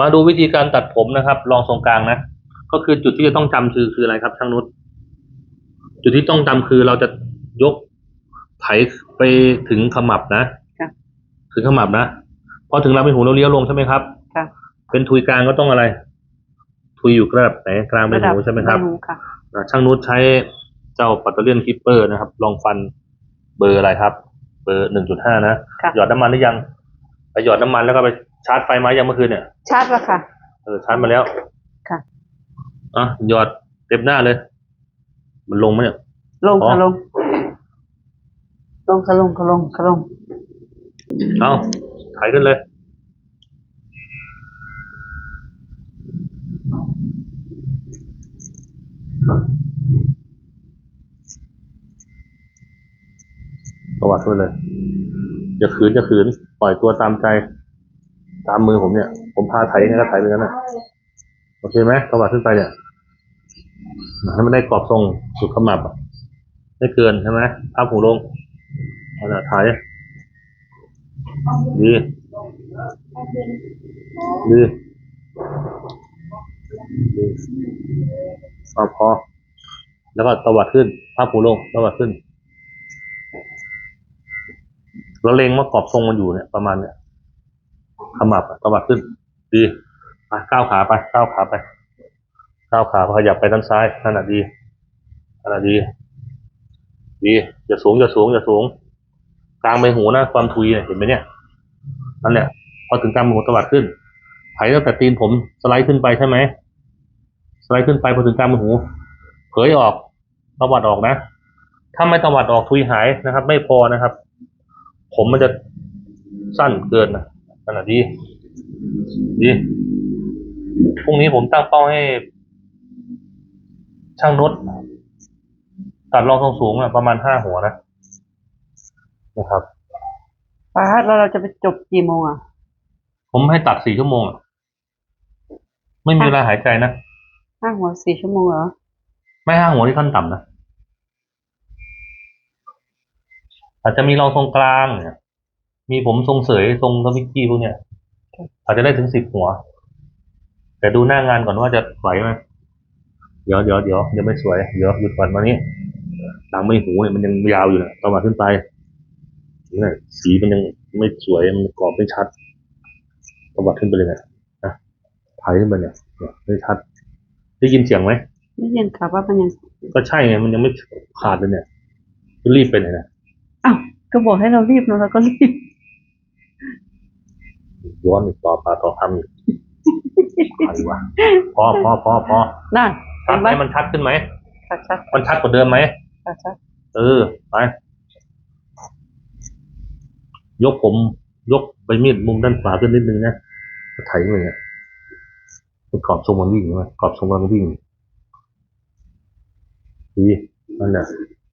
มาดูวิธีการตัดผมนะครับ ลองทรงกลางนะ ก็คือจุดที่จะต้องจำคือคืออะไรครับช่างนุชจุดที่ต้องจำคือเราจะยกไถไปถึงขมับนะค่ะถึงขมับนะพอถึงเราเป็นหูเราเลี้ยวลงใช่ไหมครับค่ะเป็นทุยกลางก็ต้องอะไร ทุยอยู่ระดับไหนกลางเป็นหูใช่ไหมครับใหูค่ะอ่าช่างนุชใช้เจ้าปัตเตอร์เลียนคิปเปอร์นะครับ ลองฟันเบอร์อะไรครับ เบอร์หนึ่งจุดห้านะค่ะหยอดน้ำมันหรือยังไปหยอดน้ำมันแล้วก็ไป ชาร์จไฟมายังเมื่อคืนเนี่ยชาร์จแล้วค่ะ เออชาร์จมาแล้วค่ะ อะหยอดเต็มหน้าเลย มันลงไหมเนี่ย ลงอ๋อค่ะลง ลงค่ะลงค่ะลงค่ะลงเอาถ่ายขึ้นเลย ประวัติขึ้นเลยอย่าขืนอย่าขืน ปล่อยตัวตามใจ ตามมือผมเนี่ย ผมพาไถไงก็ไถไปงั้นน่ะโอเคไหมประวัติขึ้นไปเนี่ยให้มันได้กรอบทรงสุดขมับอะไม่เกินใช่ไหมภาพหูลงเอาละถ่ายดีดีดีพอพอ แล้วก็ตวัดขึ้นภาพหูลงตวัดขึ้นเราเล็งว่ากรอบทรงมันอยู่เนี่ยประมาณเนี่ย ขมับอะตวัดขึ้น ดีไปก้าวขาไปก้าวขาไปก้าวขาขยับไปด้านซ้ายนั่นน่ะดีนั่นน่ะดี ดีอย่าสูงอย่าสูงอย่าสูง กลางใบหูนะความทุยเนี่ยเห็นไหมเนี่ยนั่นแหละพอถึงกลางใบหูตวัดขึ้นไถตั้งแต่ตีนผมสไลด์ขึ้นไปใช่ไหมสไลด์ขึ้นไปพอถึงกลางใบหู เผยออกตวัดออกนะถ้าไม่ตวัดออกทุยหายนะครับ ไม่พอนะครับ ผมมันจะสั้นเกินนะ นั่นแหละดี ดี พรุ่งนี้ผมตั้งเป้าให้ ช่างนดตัดรองทรงสูงอะประมาณห้าหัวนะนะครับป้าแล้วเราจะไปจบกี่โมงอะ ผมให้ตัดสี่ชั่วโมงอะไม่มีเวลาหายใจนะห้าหัวสี่ชั่วโมงเหรอ ไม่ห้าหัวที่ขั้นต่ำนะอาจจะมีรองทรงกลางเนี่ย มีผมทรงเสยทรงทวิกกี้พวกเนี้ยอาจจะได้ถึงสิบหัว แต่ดูหน้างานก่อนว่าจะไหวไหมเดี๋ยวเดี๋ยวเดี๋ยวยังไม่สวยเดี๋ยวหยุดก่อนมานี้หลังไม่หูเนี่ยมันยังยาวอยู่นะต่อมาขึ้นไปเนี่ยสีมันยังไม่สวยมันกรอบไม่ชัดประวัติขึ้นไปเลยเนี่ยนะถ่ายขึ้นไปเนี่ยเนี่ยไม่ชัด ได้ยินเสียงไหมไม่เย็นค่ะว่ามันยังก็ใช่ไงมันยังไม่ขาดเลยเนี่ยจะรีบไปไหนนะอ้าวก็บอกให้เรารีบเนอะเราก็รีบ ย้อนอีกต่อปาต่อคำอีกใครวะพอพอพอพอนั่นชัเห็ดนไหไหมมมันชัดขึ้นไหมชัดชัดมันชัดกว่าเดิมไหมชัดชัดเออไปยกผม ยกไปมีดมุมด้านขวาขึ้นนิดนึงนะก็ไถไปเนี่ยมันกรอบทรงมันวิ่งไหมกรอบทรงมันวิ่งดีนั่นแหละ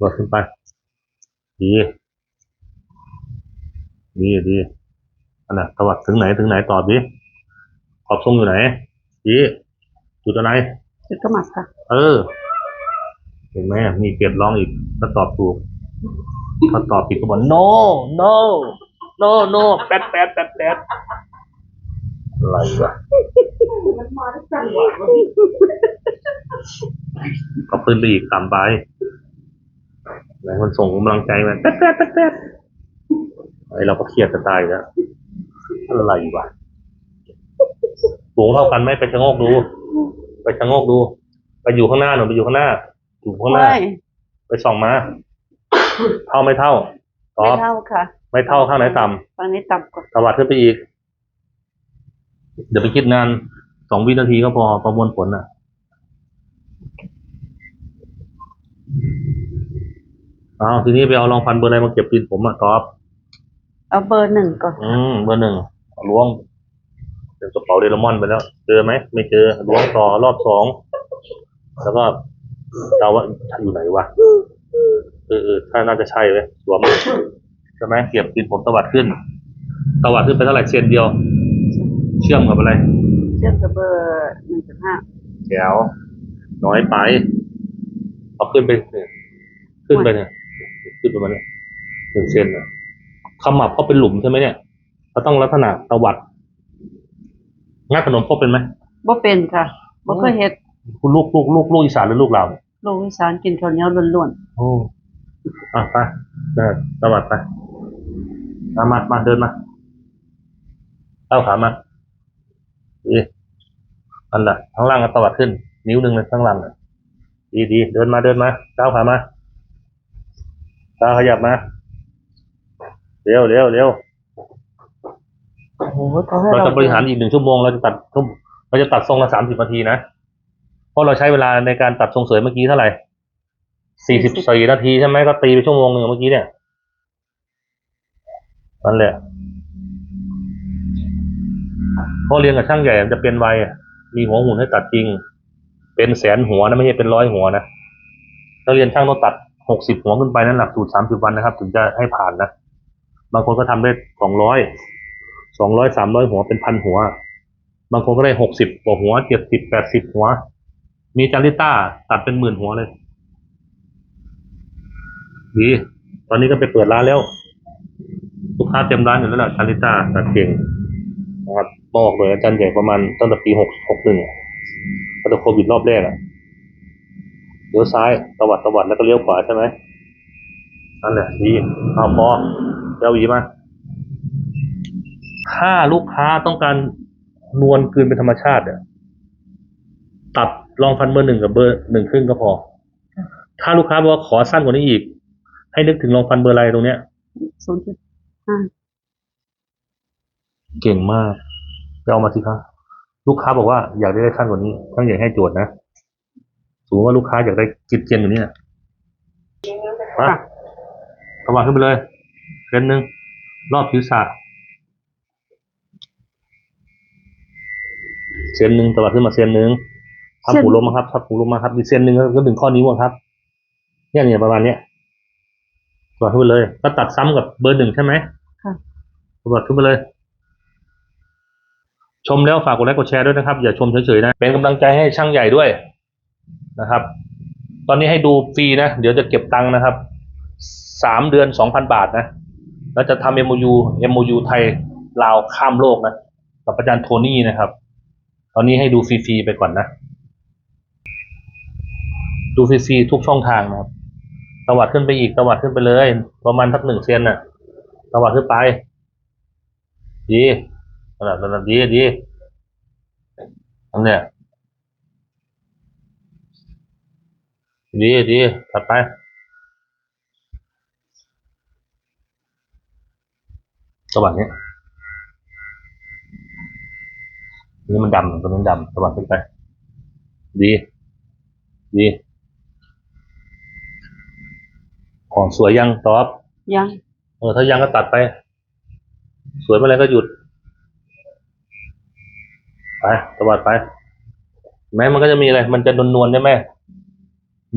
ลดขึ้นไปดีดีดี อันน่ะตวัดถึงไหนถึงไหนตอบดิขอบทรงอยู่ไหนดีจุดอะไรจุดก็หมักค่ะ เออ เห็นไหมมีเปรียบร้องอีกถ้าตอบถูกถ้าตอบผิดก็บอก no no no no แป๊ดแป๊ดแป๊ดแป๊ดอะไรวะก็ขึ้นไปอีกต่ำไปไหนมันส่งกำลังใจมาแป๊ดแป๊ดแป๊ดแป๊ดไอเราก็เครียดจะตายแล้ว อะไรวะสูงเท่ากันไหมไปชะโงกดู ไปชะโงกดู ไปอยู่ข้างหน้าหนูไปอยู่ข้างหน้าอยู่ข้างหน้าไม่ไปส่องมา เท่าไม่เท่าตอไม่บเท่าค่ะ ไม่เท่าข้างไหนต่ฝั่งนี้ต่ำกว่าำตวัดขึ้นไปอีก เดี๋ยวไปคิดนานสองวินาทีก็พอประมวลผลน่ะเอาทีนี้ไปเอารองฟันเบอร์อะไรมาเก็บตีนผมอะตอบเอาเบอร์หนึ่งก่อน อืม เบอร์หนึ่ง ล้วงเป็นกระเป๋าเดลมอนไปแล้ว เจอไหมไม่เจอล้วงต่อรอบสองแล้วก็เดาว่าอยู่ไหนวะเออเออถ้าน่าจะใช่เลยสวมใช่ไหมเก็บกินผมตวัดขึ้นตวัดขึ้นไปเท่าไหร่เซนเดียว เชื่อมกับอะไร เชื่อมกับเบอร์หนึ่งจุดห้าแถวน้อยไปเอาขึ้นไปเนี่ยขึ้นไปเนี่ยขึ้นไปมาเนี่ยหนึ่งเซนนะขมับก็เป็นหลุมใช่ไหมเนี่ย เขาต้องลักษณะตวัดงัดขนมครกเป็นไหมบ่เป็นค่ะบ่เคยเฮ็ดคุณลูกลูกลูกลูกอีสานหรือลูกเราวเนี่ยลูกอีสานกินข้าวเหนียวล้วนโอ้อะไปเดินสวัสดไปมามามาเดินมาเข้าขามาดีอันละข้างล่างก็ตวัดขึ้น นิ้วหนึ่งเลยข้างล่างน่ะดีดีเดินมาเดินมาก้าวขามาก้าวขยับมาเร็วเร็วเร็วๆ โอ้โหเขาให้เราเราจะบริหารอีกหนึ่งชั่วโมงเราจะตัดทุ่มเราจะตัดทรงละสามสิบนาทีนะ เพราะเราใช้เวลาในการตัดทรงเสวยเมื่อกี้เท่าไหร่สี่สิบสี่นาทีใช่ไหมก็ตีไปชั่วโมงหนึ่งเมื่อกี้เนี่ยนั่นแหละเพราะเรียนกับช่างใหญ่มันจะเป็นไวอะมีหัวหุ่นให้ตัดจริง เป็นแสนหัวนะไม่ใช่เป็นร้อยหัวนะถ้าเรียนช่างต้องตัดหกสิบหัวขึ้นไปนั้นหลักสูตรสามสิบวันนะครับ ถึงจะให้ผ่านนะ บางคนก็ทำได้สองร้อย สองร้อยสามร้อยหัวเป็นพันหัว บางคนก็ได้หกสิบกว่าหัวเจ็ดสิบแปดสิบหัว มีจาริต้าตัดเป็นหมื่นหัวเลยดีตอนนี้ก็ไปเปิดร้านแล้วลูกค้าเต็มร้านอยู่แล้วล่ะจาริต้าตัดเก่งนะครับบอกเลยอาจารย์ใหญ่ประมาณตั้งแต่ปีหกหกหนึ่งก็จะโควิดรอบแรกอะเลี้ยวซ้ายตวัดตวัดแล้วก็เลี้ยวขวาใช่ไหมนั่นแหละดีเอาพอเจ้าหวีมา ถ้าลูกค้าต้องการนวลกลืนเป็นธรรมชาติเนี่ยตัดรองฟันเบอร์หนึ่งกับเบอร์หนึ่งครึ่งก็พอ ถ้าลูกค้าบอกว่าขอสั้นกว่านี้อีก ให้นึกถึงรองฟันเบอร์อะไรตรงเนี้ย0.5เก่งมากไปเอามาสิครับลูกค้าบอกว่าอยากได้สั้นกว่านี้ต้องอยากให้โจทย์นะสมมติว่าลูกค้าอยากได้กิดเจนกว่านี้นะมาสว่างขึ้นไปเลยเส้นหนึ่งรอบศีรษะ เส้นหนึ่งตวัดขึ้นมาเส้นหนึ่งทับหูลงมาครับทับหูลงมาครับมีเส้นหนึ่งก็ถึงข้อนิ้วอะครับเนี่ยเนี่ยประมาณเนี้ยตวัดขึ้นไปเลย ก็ตัดซ้ำกับเบอร์หนึ่งใช่ไหมค่ะตวัดขึ้นไปเลย ชมแล้วฝากกดไลค์กดแชร์ด้วยนะครับ อย่าชมเฉยๆนะเป็นกำลังใจให้ช่างใหญ่ด้วยนะครับ ตอนนี้ให้ดูฟรีนะ เดี๋ยวจะเก็บตังค์นะครับสามเดือนสองพันบาทนะแล้วจะทำ MOU MOU ไทยลาวข้ามโลกนะกับอาจารย์โทนี่นะครับ ตอนนี้ให้ดูฟรีๆไปก่อนนะ ดูฟรีๆทุกช่องทางนะครับตวัดขึ้นไปอีกตวัดขึ้นไปเลย ประมาณทักหนึ่งเซนน่ะตวัดขึ้นไป ดีระดับระดับดีดีอันเนี้ยดีดีถัดไปสว่างนี้ นี่มันดำตัวนี้ดำสว่างขึ้นไป ดี ดี ของสวยยังตอบ ยัง เออ ถ้ายังก็ตัดไป สวยเมื่อไรก็หยุด ไปสวัสดไปแม้มันก็จะมีอะไร มันจะนวลนวลๆใช่ไหม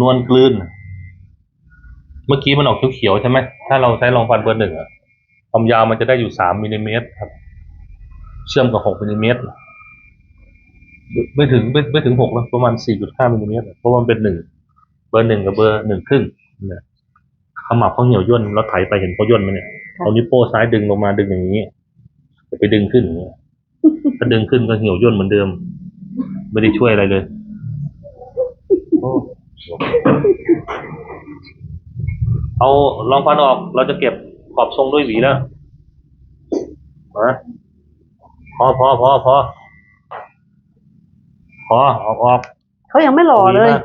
นวลกลืน เมื่อกี้มันออกเขียวๆใช่ไหม ถ้าเราใช้รองฟันเบอร์หนึ่งอะความยาวมันจะได้อยู่สามมิลลิเมตรครับ เชื่อมกับหกมิลลิเมตร ไม่ถึงไม่ไม่ถึงหกนะประมาณสี่จุดห้ามิลลิเมตรเพราะมันเป็นหนึ่งเบอร์หนึ่งกับเบอร์หนึ่งครึ่งนี่ยขมับเขาเหี่ยวย่นแล้วไถไปเห็นเขาย่นไหมเนี่ยเอานิ้วโป้ซ้ายดึงลงมาดึงอย่างนี้จะไปดึงขึ้นอย่างนี้ถ้าดึงขึ้นก็เหี่ยวย่นเหมือนเดิม ไม่ได้ช่วยอะไรเลยเอาลองฟันออกเราจะเก็บขอบทรงด้วยหวีแล้วมาพอพอพอพอ พอออกออกเขายังไม่หล่อเลยดีมาก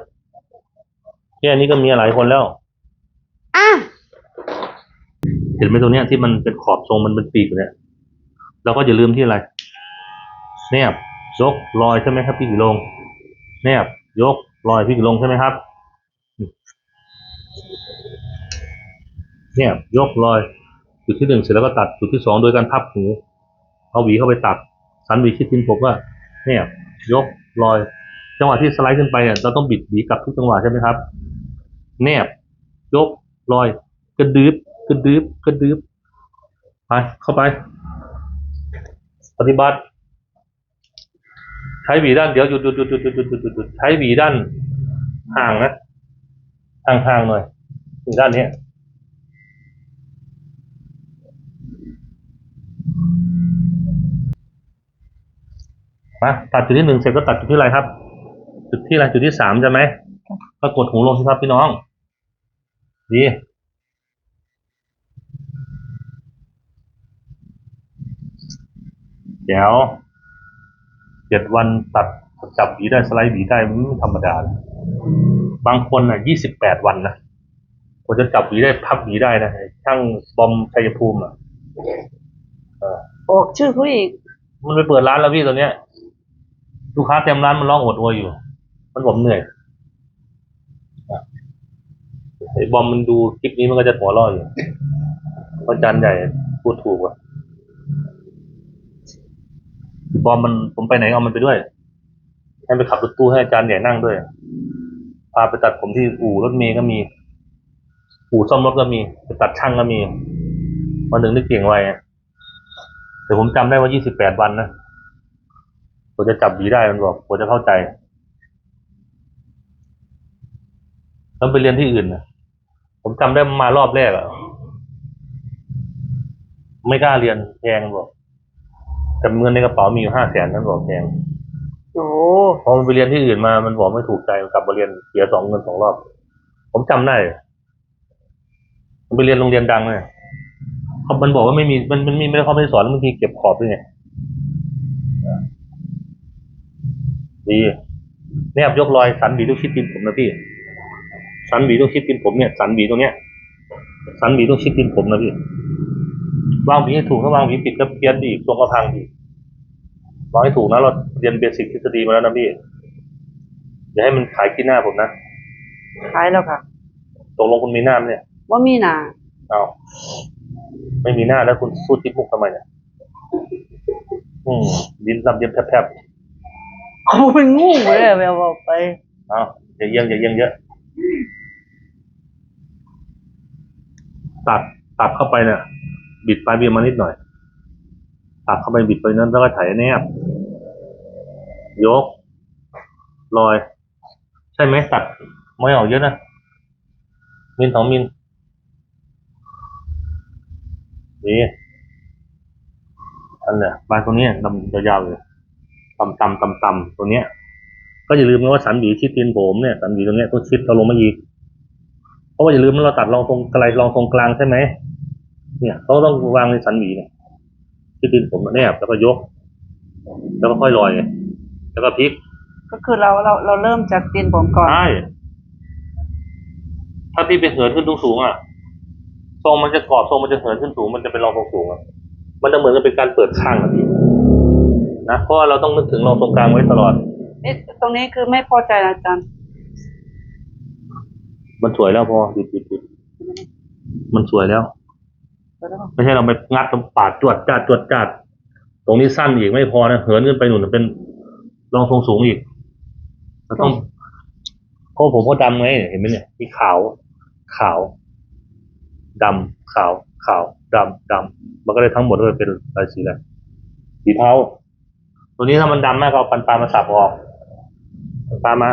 แค่นี้ก็มีหลายคนแล้ว อะ เห็นไหมตรงเนี้ยที่มันเป็นขอบทรงมันเป็นปีกอยู่เนี่ยเราก็อย่าลืมที่อะไร แนบ ยกรอยใช่ไหมครับ พี่กิโลง แนบ ยกรอยพี่กิโลงใช่ไหมครับ แนบ ยกรอย จุดที่หนึ่งเสร็จแล้วก็ตัดจุดที่สองโดยการพับหูเอาหวีเข้าไปตัด สันหวีชิดทิ้นผมว่า แนบ ยก ลอย จังหวะที่สไลด์ขึ้นไปเนี่ยเราต้องบิดบีกับทุกจังหวะใช่ไหมครับ แนบ ยกลอย กระดึบกระดึบกระดึบไปเข้าไป ปฏิบัติ ใช้หวีด้านเดี๋ยวหยุดหยุดหยุดหยุดหยุดหยุดหยุดใช้หวีด้านห่างนะห่างห่างหน่อยหวีด้านนี้ มาตัดจุดที่หนึ่งเสร็จก็ตัดจุดที่อะไรครับ จุดที่อะไรจุดที่สามใช่ไหมก็กดหูลงสิครับพี่น้อง ดีเดี๋ยวเจ็ดวันตัดจับหวีได้สไลด์หวีได้มันไม่ธรรมดานะบางคนอะยี่สิบแปดวันนะกว่าจะจับหวีได้พับหวีได้นะช่างบอมชัยภูมิอะออกชื่อเขาอีก มันไปเปิดร้านแล้วพี่ตัวเนี้ย ลูกค้าเต็มร้านมันร้องโอดโอยอยู่ มันผมเหนื่อยไอ้บอมมันดูคลิปนี้มันก็จะหัวเร้ออยู่เพราะอาจารย์ใหญ่พูดถูกว่ะบอมมันผมไปไหนเอามันไปด้วยให้ไปขับรถตู้ให้อาจารย์ใหญ่นั่งด้วย พาไปตัดผมที่อู่รถเมย์ก็มี อู่ซ่อมรถก็มี ไปตัดช่างก็มีวันหนึ่งได้เก่งไวอะแต่ผมจำได้ว่า28วันนะ ผมจะจับหวีได้มันบอกผมจะเข้าใจแล้วไปเรียนที่อื่นนะผมจำได้มารอบแรกอะไม่กล้าเรียนแพงมันบอกแต่เงินในกระเป๋ามีอยู่ห้าแสนนั่นบอกแพงโอ้พอมันไปเรียนที่อื่นมามันบอกไม่ถูกใจกลับมาเรียนเสียสองเงินสองรอบ ผมจำได้มันไปเรียนโรงเรียนดังเลยเขามันบอกว่าไม่มีมันมันมีไม่ได้เขาไม่ได้สอนแล้วบางทีเก็บขอบด้วยไง ดีแนบยกรอยสันหวีทุกชิดดินผมนะพี่ สันหวีทุกชิดดินผมเนี่ย สันหวีตรงเนี้ย สันหวีทุกชิดดินผมนะพี่ วางหวีให้ถูกถ้าวางหวีผิดก็เพี้ยนดีทรงก็พังดีวางให้ถูกนะเราเรียนเบสิกทฤษฎีมาแล้วนะพี่อย่าให้มันขายขี้หน้าผมนะขายแล้วค่ะตกลงคุณมีหน้าไหมเนี่ยว่ามีหนาเอาไม่มีหน้าแล้วคุณสู้ทิปมุกทำไมเนี่ยอืมดินลำเดียมแทบ เขาเป็นงูเลยอะแววบอกไปๆเอาอย่าเยี่ยงอย่าเยี่ยงเยอะ ตัดตัดเข้าไปเนี่ยบิดปลายเบียร์มานิดหน่อย ตัดเข้าไปบิดไปนั้นแล้วก็ไถ่ายแนบยกลอย ใช่ไหมตัดไม่ออกเยอะนะมิลสองมิลนี่อันเนี้ยปลายตรงเนี้ยดำยาวๆเลย ต่ำต่ำต่ำต่ำๆตัวเนี้ย ก็อย่าลืมนะว่าสันหวีชิดตีนผมเนี่ยสันหวีตรงเนี้ยต้องชิดเราลงมาอีกเพราะว่าอย่าลืมว่าเราตัดรองตรงไกลรองตรงกลางใช่ไหมเนี่ยเขาต้องวางในสันหวีเนี่ยชิดตีนผมแนบแล้วก็ยก แล้วก็ค่อยลอยแล้วก็พลิก ก็คือเราเราเราเริ่มจากตีนผมก่อนใช่ถ้าพี่ไปเหินขึ้นสูงๆอะทรงมันจะกรอบทรงมันจะเหินขึ้นสูงมันจะเป็นรองทรงสูงอะมันจะเหมือนกับเป็นการเปิดข้างอะพี่ นะเพราะว่าเราต้องนึกถึงรองตรงกลางไว้ตลอดนี่ตรงนี้คือไม่พอใจนะอาจารย์มันสวยแล้วพอหยุดหยุดหยุดมันสวยแล้วแล้วก็ไม่ใช่เราไปงัดตรงปาดจวดจาดจวดจาดตรงนี้สั้นอีกไม่พอนะเหินขึ้นไปหนุนเป็นรองทรงสูงอีกเราต้องเพราะผมก็ดำไงเห็นไหมเนี่ยมีขาว ขาวดำขาวขาวดำดำมันก็เลยทั้งหมดเลยเป็นอะไรสีอะไรสีเทา ตัวนี้ถ้ามันดำมากก็เอาปันปลามาสับออกปันปลามา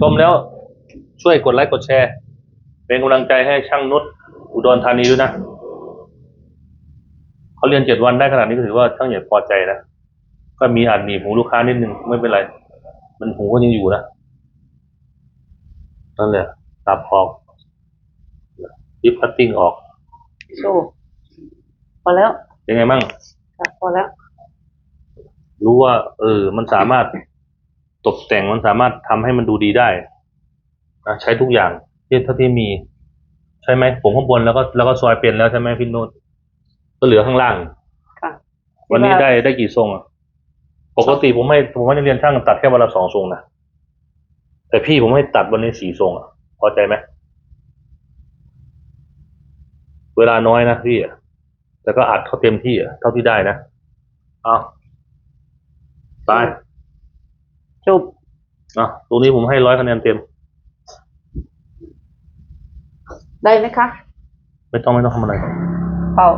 ชมแล้วช่วยกดไลค์กดแชร์ เป็นกำลังใจให้ช่างนุชอุดรธานีด้วยนะเขาเรียนเจ็ดวันได้ขนาดนี้ก็ถือว่าช่างใหญ่พอใจนะก็มีอาจหนีบหูลูกค้านิดนึงไม่เป็นไร มันหูก็ยังอยู่นะนั่นแหละตับออกยิบคัตติ้งออกโชว์พอแล้ว เป็นไงมั่ง ค่ะพอแล้ว รู้ว่า เออ มันสามารถตกแต่งมันสามารถทำให้มันดูดีได้นะใช้ทุกอย่างที่เท่าที่มี ใช่ไหมผมข้างบนแล้วก็แล้วก็ซอยเป็นแล้วใช่ไหมพี่โนตก็เหลือข้างล่าง ค่ะวันนี้ได้ได้กี่ทรงอะปกติผมไม่ผมไม่ได้เรียนช่างตัดแค่วันละสองทรงนะแต่พี่ผมให้ตัดวันนี้สี่ทรงอะพอใจไหมเวลาน้อยนะพี่อะ แต่ก็อัดเขาเต็มที่อะเท่าที่ได้นะเอาไปจบอะตรงนี้ผมให้ร้อยคะแนนเต็ม ได้ไหมคะ ไม่ต้องไม่ต้องทำอะไรเป่า